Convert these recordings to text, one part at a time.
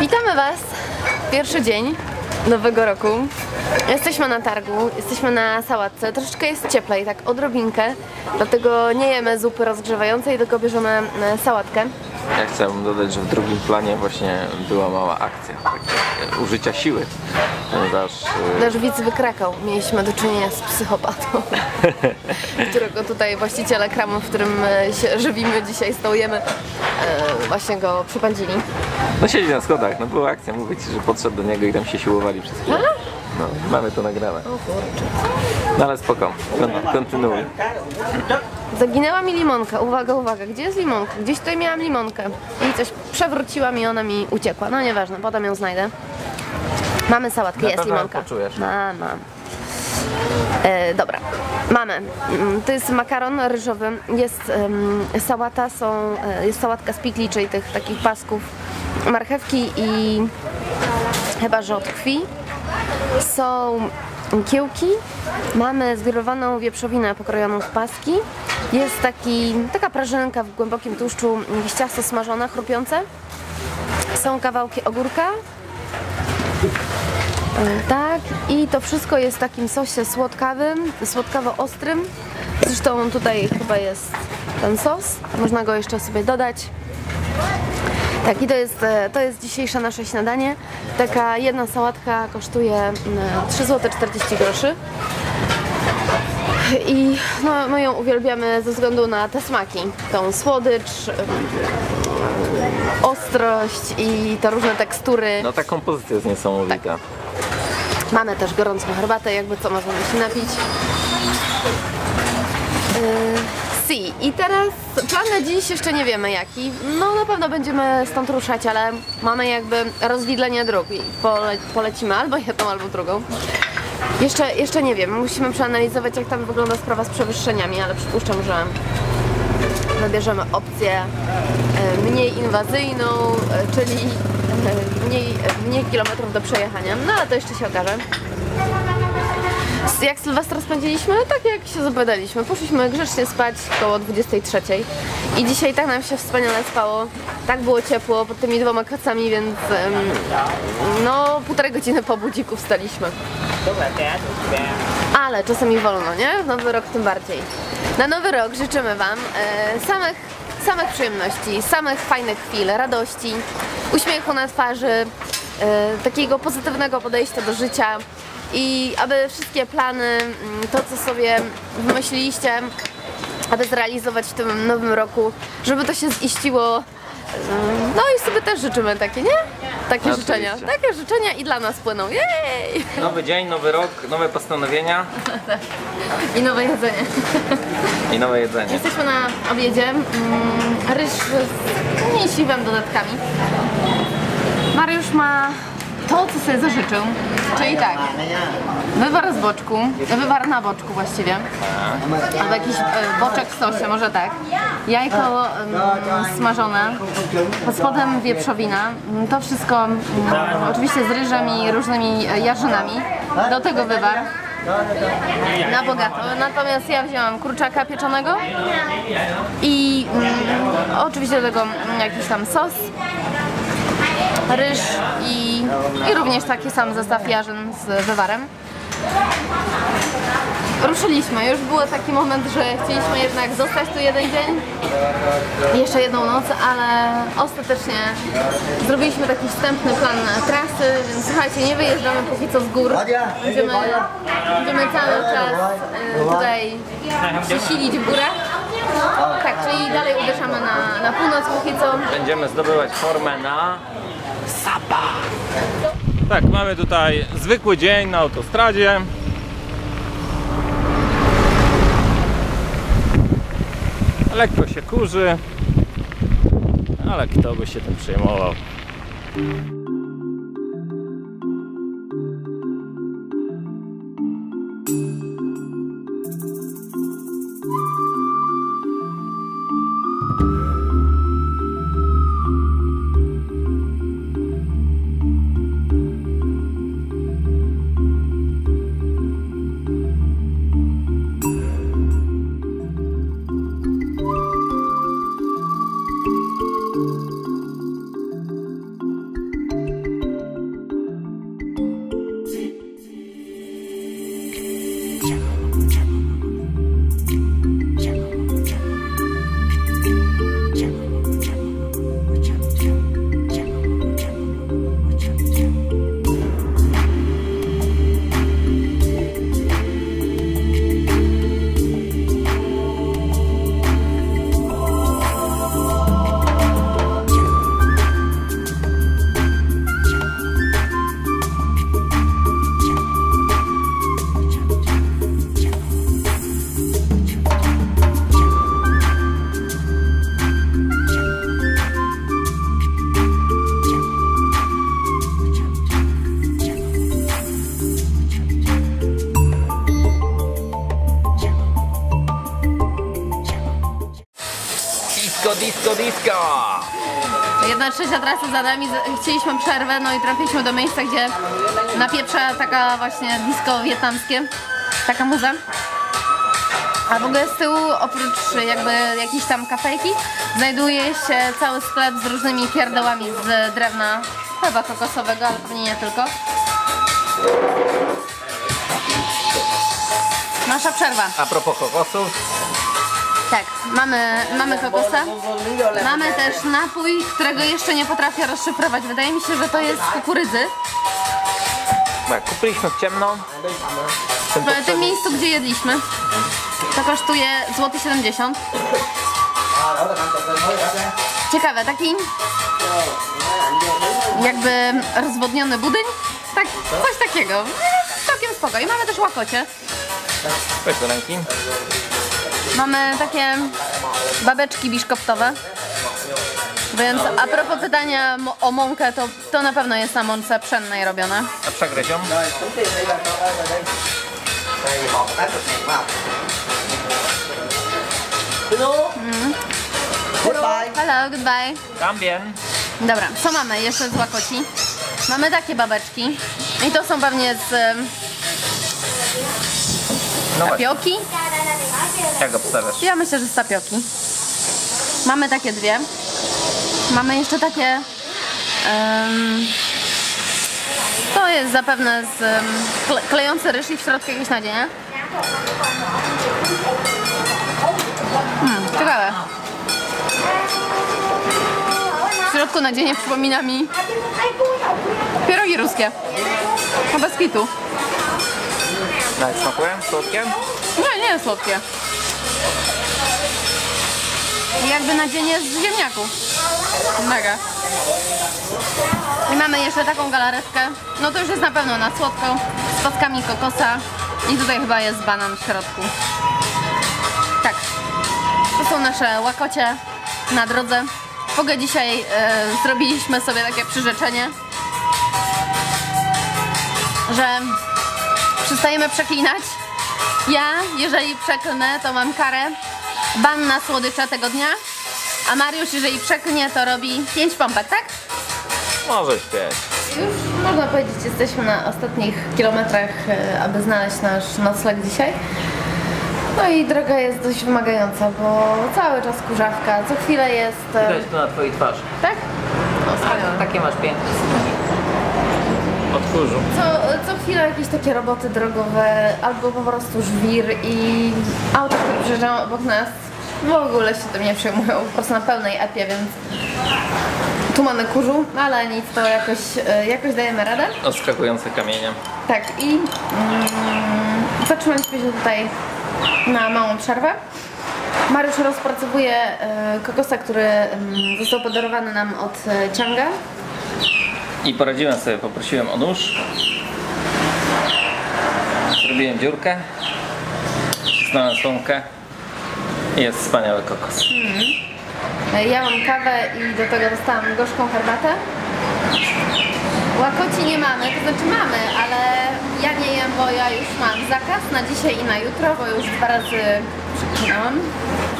Witamy Was! Pierwszy dzień nowego roku. Jesteśmy na targu, jesteśmy na sałatce. Troszeczkę jest cieplej, tak odrobinkę, dlatego nie jemy zupy rozgrzewającej, tylko bierzemy e, sałatkę. Ja chciałbym dodać, że w drugim planie właśnie była mała akcja takie, użycia siły, ponieważ e, Nasz widz wykrakał. Mieliśmy do czynienia z psychopatą, którego tutaj właściciele kramu, w którym e, się żywimy, dzisiaj stołujemy, e, właśnie go przypędzili. no siedzi na schodach, no była akcja, mówię Ci, że podszedł do niego i tam się siłowali przez chwilę. No, mamy to nagrane. O kurczę. No ale spoko, Kon- kontynuuj. Zaginęła mi limonka. Uwaga, uwaga, gdzie jest limonka? Gdzieś tutaj miałam limonkę. I coś przewróciłam i ona mi uciekła. No nieważne, potem ją znajdę. Mamy sałatkę, Na jest pewno ją limonka. poczujesz. Mam, mam. E, dobra, mamy. Mm, To jest makaron ryżowy, jest em, sałata, są, e, jest sałatka z pikli, czyli tych takich pasków marchewki i chyba, że od krwi. Są kiełki, mamy zgrillowaną wieprzowinę pokrojoną w paski. Jest taki, taka prażynka w głębokim tłuszczu, jakieś ciasto smażone, chrupiące. Są kawałki ogórka. E, Tak, i to wszystko jest w takim sosie słodkawym, słodkawo-ostrym. Zresztą tutaj chyba jest ten sos, można go jeszcze sobie dodać. Tak, i to jest, e, to jest dzisiejsze nasze śniadanie. Taka jedna sałatka kosztuje mm, 3 zł 40 groszy. I no, my ją uwielbiamy ze względu na te smaki. Tą słodycz, ostrość i te różne tekstury. No ta kompozycja jest niesamowita. Mamy też gorącą herbatę, jakby co możemy się napić. Yy, I teraz plan na dziś jeszcze nie wiemy jaki. No na pewno będziemy stąd ruszać, ale mamy jakby rozwidlenie dróg i pole, polecimy albo jedną, albo drugą. Jeszcze, jeszcze nie wiem, musimy przeanalizować jak tam wygląda sprawa z przewyższeniami, ale przypuszczam, że wybierzemy opcję e, mniej inwazyjną, e, czyli e, mniej, mniej kilometrów do przejechania. No ale to jeszcze się okaże. Jak Sylwestra spędziliśmy? Tak jak się zapowiadaliśmy. Poszliśmy grzecznie spać koło 23. I dzisiaj tak nam się wspaniale spało. Tak było ciepło pod tymi dwoma kacami, więc em, no półtorej godziny po budziku wstaliśmy. Ale czasami wolno, nie? W nowy rok tym bardziej. Na nowy rok życzymy Wam e, samych, samych przyjemności, samych fajnych chwil, radości, uśmiechu na twarzy, e, takiego pozytywnego podejścia do życia i aby wszystkie plany, mm, to co sobie wymyśliliście, aby zrealizować w tym nowym roku, żeby to się ziściło. Ym, No i sobie też życzymy takie, nie? Takie Oczywiście. życzenia. Takie życzenia i dla nas płyną. Jej! Nowy dzień, nowy rok, nowe postanowienia I nowe jedzenie. i nowe jedzenie. Jesteśmy na obiedzie. Mm, ryż z mięsiwem dodatkami. Mariusz ma to, co sobie zażyczył. Czyli tak, wywar z boczku, wywar na boczku właściwie. Albo jakiś e, boczek w sosie, może tak. Jajko smażone, pod spodem wieprzowina. To wszystko mm, oczywiście z ryżem i różnymi e, jarzynami. Do tego wywar na bogato. Natomiast ja wzięłam kurczaka pieczonego i mm, oczywiście do tego mm, jakiś tam sos, ryż i, i również taki sam zestaw jarzyn z wywarem. Ruszyliśmy, już był taki moment, że chcieliśmy jednak zostać tu jeden dzień, jeszcze jedną noc, ale ostatecznie zrobiliśmy taki wstępny plan trasy, więc słuchajcie, nie wyjeżdżamy póki co z gór. Będziemy, będziemy cały czas e, tutaj się silić w górach. Tak, czyli dalej uderzamy na, na północ póki co. Będziemy zdobywać formę na Tak, mamy tutaj zwykły dzień na autostradzie. Lekko się kurzy, ale kto by się tym przejmował. Disco, disco! Jedna trzecia trasy za nami, chcieliśmy przerwę, no i trafiliśmy do miejsca, gdzie napieprza taka właśnie disco wietnamskie, taka muza. A w ogóle z tyłu, oprócz jakby jakiejś tam kafejki, znajduje się cały sklep z różnymi pierdołami z drewna, chyba kokosowego, ale pewnie nie tylko. Nasza przerwa. A propos kokosów, Tak, mamy, mamy kokosa. Mamy też napój, którego jeszcze nie potrafię rozszyfrować. Wydaje mi się, że to jest kukurydzy. tak, kupiliśmy w ciemno. W tym miejscu, gdzie jedliśmy. To kosztuje złoty 70 Ciekawe, taki jakby rozwodniony budyń. Tak, coś takiego. Całkiem spoko. I mamy też łakocie. Weź do ręki. Mamy takie babeczki biszkoptowe. Więc a propos pytania o mąkę, to, to na pewno jest na mące pszennej robione. A przegryzią? Hello, goodbye. Tambien. Dobra, co mamy jeszcze z łakoci? Mamy takie babeczki. I to są pewnie z em, No tapioki. Jak obstawiasz? Ja myślę, że z tapioki. Mamy takie dwie. Mamy jeszcze takie. em, to jest zapewne z kle, klejący ryż i w środku jakieś nadzienie. Hmm, ciekawe. W środku nadzienie przypomina mi pierogi ruskie. No bez kitu. No, jak smakuje? Słodkie? Nie, nie jest słodkie. Jakby nadzienie z ziemniaków. Mega. I mamy jeszcze taką galaretkę. No to już jest na pewno na słodko. Z paskami kokosa. I tutaj chyba jest banan w środku. Tak. To są nasze łakocie na drodze. W ogóle dzisiaj e, zrobiliśmy sobie takie przyrzeczenie, że przestajemy przeklinać. Ja, jeżeli przeklnę, to mam karę ban na słodycze tego dnia, a Mariusz, jeżeli przeklnie, to robi 5 pompek, tak? Może śpieć. Już można powiedzieć, jesteśmy na ostatnich kilometrach, e, aby znaleźć nasz nocleg dzisiaj. No i droga jest dość wymagająca, bo cały czas kurzawka, co chwilę jest... e, Widać to na twojej twarzy. Tak? No, wspaniale. Takie masz piękne Od kurzu. Co, co chwilę jakieś takie roboty drogowe, albo po prostu żwir i auta, które przejeżdżają obok nas w ogóle się tym nie przejmują, po prostu na pełnej epie, więc tu mamy kurzu, ale nic, to jakoś, e, jakoś dajemy radę. Odskakujące kamienie. Tak i mm, zatrzymaliśmy się tutaj na małą przerwę. Mariusz rozpracowuje e, kokosa, który mm, został podarowany nam od e, Cianga. I poradziłem sobie, poprosiłem o nóż. Zrobiłem dziurkę. Wcisnąłem słomkę. I jest wspaniały kokos. E, Ja mam kawę i do tego dostałam gorzką herbatę. Łakoci nie mamy, to znaczy mamy, ale ja nie jem, bo ja już mam zakaz na dzisiaj i na jutro, bo już dwa razy przeklinałam.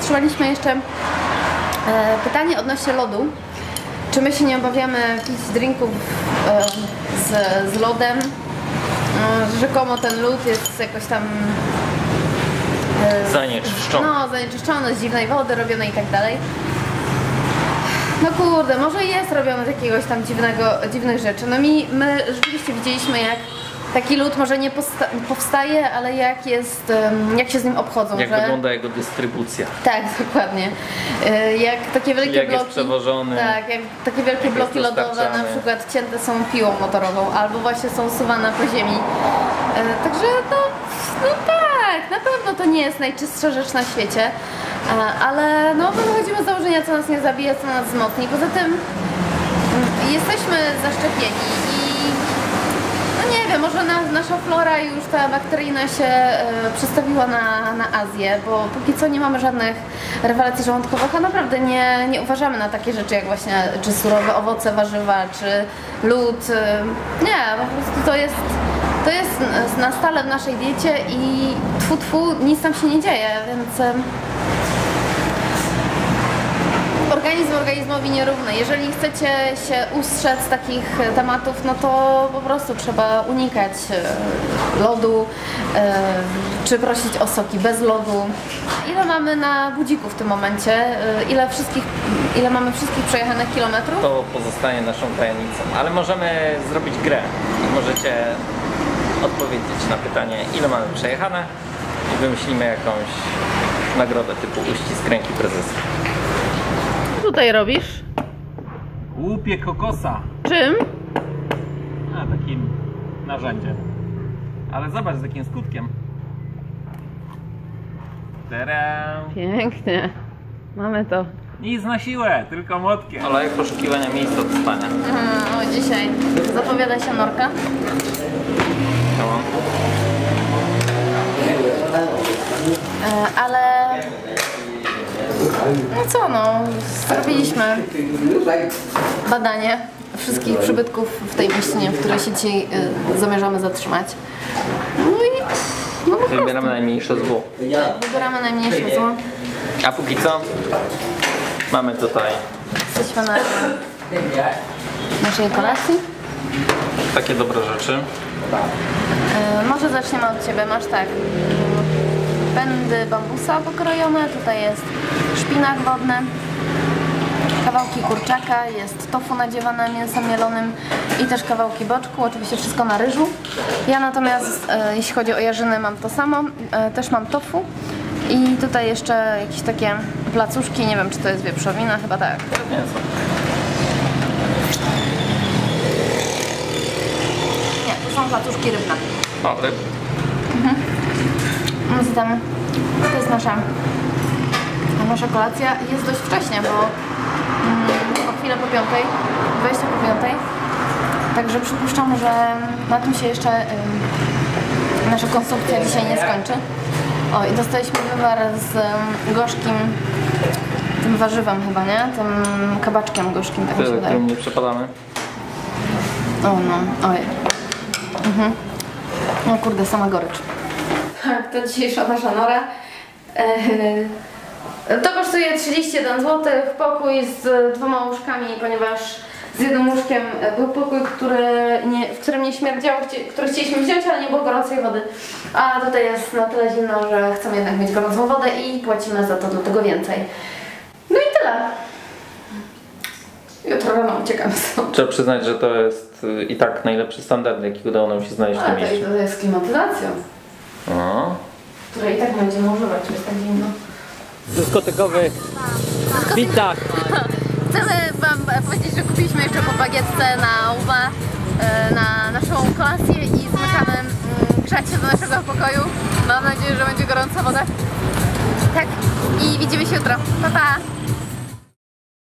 Trzymaliśmy jeszcze e, pytanie odnośnie lodu. Czy my się nie obawiamy pić drinków z, z lodem? Rzekomo ten lód jest jakoś tam e, Zanieczyszczony. no, zanieczyszczone z dziwnej wody, robione i tak dalej. No kurde, może jest robione z jakiegoś tam dziwnego, dziwnych rzeczy. No mi, my rzeczywiście widzieliśmy jak taki lód może nie powstaje, ale jak jest, jak się z nim obchodzą, Jak że... wygląda jego dystrybucja. Tak, dokładnie. Y, Jak takie wielkie Jak jest bloki. przewożony. Tak, jak takie wielkie Jak bloki jest lodowe na przykład cięte są piłą motorową albo właśnie są suwane po ziemi. Y, Także no, no tak, na pewno to nie jest najczystsza rzecz na świecie. A, Ale no my wychodzimy z założenia, co nas nie zabije, co nas wzmocni. Poza tym mm, jesteśmy zaszczepieni nie wiem, może na, nasza flora już ta bakteryjna się e, przestawiła na, na Azję, bo póki co nie mamy żadnych rewelacji żołądkowych, a naprawdę nie, nie uważamy na takie rzeczy jak właśnie czy surowe owoce, warzywa, czy lód. e, Nie, po prostu to jest, to jest na stale w naszej diecie i tfu tfu, nic tam się nie dzieje, więc... e, organizm organizmowi nierówny. Jeżeli chcecie się ustrzec takich e, tematów, no to po prostu trzeba unikać e, lodu, e, czy prosić o soki bez lodu. Ile mamy na budziku w tym momencie? Ile, wszystkich, ile mamy wszystkich przejechanych kilometrów? To pozostaje naszą tajemnicą, ale możemy zrobić grę. Możecie odpowiedzieć na pytanie, ile mamy przejechane i wymyślimy jakąś nagrodę typu uścisk ręki prezesa. Co tutaj robisz? Łupie kokosa. Czym? A, takim narzędziem. Ale zobacz z jakim skutkiem. Tadam. Pięknie. Mamy to. Nic na siłę, tylko młotkiem. Olej poszukiwania miejsca do spania. Mhm, o, dzisiaj zapowiada się norka. No. E, ale no co no, zrobiliśmy badanie wszystkich przybytków w tej mieścinie, w której się dzisiaj y, zamierzamy zatrzymać. No i no po prostu Wybieramy najmniejsze zło. wybieramy najmniejsze zło. A póki co mamy tutaj Jesteśmy na naszej kolacji. takie dobre rzeczy. E, może zaczniemy od Ciebie. Masz tak, pędy bambusa pokrojone, tutaj jest szpinak wodny, kawałki kurczaka, jest tofu nadziewane mięsem mielonym i też kawałki boczku, oczywiście wszystko na ryżu. Ja natomiast, e, jeśli chodzi o jarzyny, mam to samo, e, też mam tofu i tutaj jeszcze jakieś takie placuszki, nie wiem czy to jest wieprzowina, chyba tak. Mięso. Nie, to są placuszki rybne. O. No Zatem to jest nasza, nasza kolacja. Jest dość wcześnie, bo mm, o chwilę po piątej, 20 po piątej. Także przypuszczam, że na tym się jeszcze ym, nasza konsumpcja dzisiaj nie skończy. O i dostaliśmy wywar z ym, gorzkim tym warzywem chyba, nie? Tym kabaczkiem gorzkim, tak mi się wydaje. nie przepadamy. O no, oj. Mhm. No kurde, sama gorycz. Tak, to dzisiejsza nasza nora. Eee, To kosztuje 31 zł. Pokój z dwoma łóżkami, ponieważ z jednym łóżkiem był pokój, który nie, w którym nie śmierdziało, który chcieliśmy wziąć, ale nie było gorącej wody. A tutaj jest na tyle zimno, że chcemy jednak mieć gorącą wodę i płacimy za to do tego więcej. No i tyle. Jutro rano uciekamy stąd. Trzeba przyznać, że to jest y, i tak najlepszy standard, jaki udało nam się znaleźć w tym Ale mieście. to jest klimatyzacją, No. której i tak będziemy używać, bo jest tak zimno. Dyskotekowy bitach. Chcemy Wam powiedzieć, że kupiliśmy jeszcze po bagietce na UWA e, na naszą kolację i zmykamy mm, grzać się do naszego pokoju. Mam nadzieję, że będzie gorąca woda. Tak, i widzimy się jutro. Pa, pa!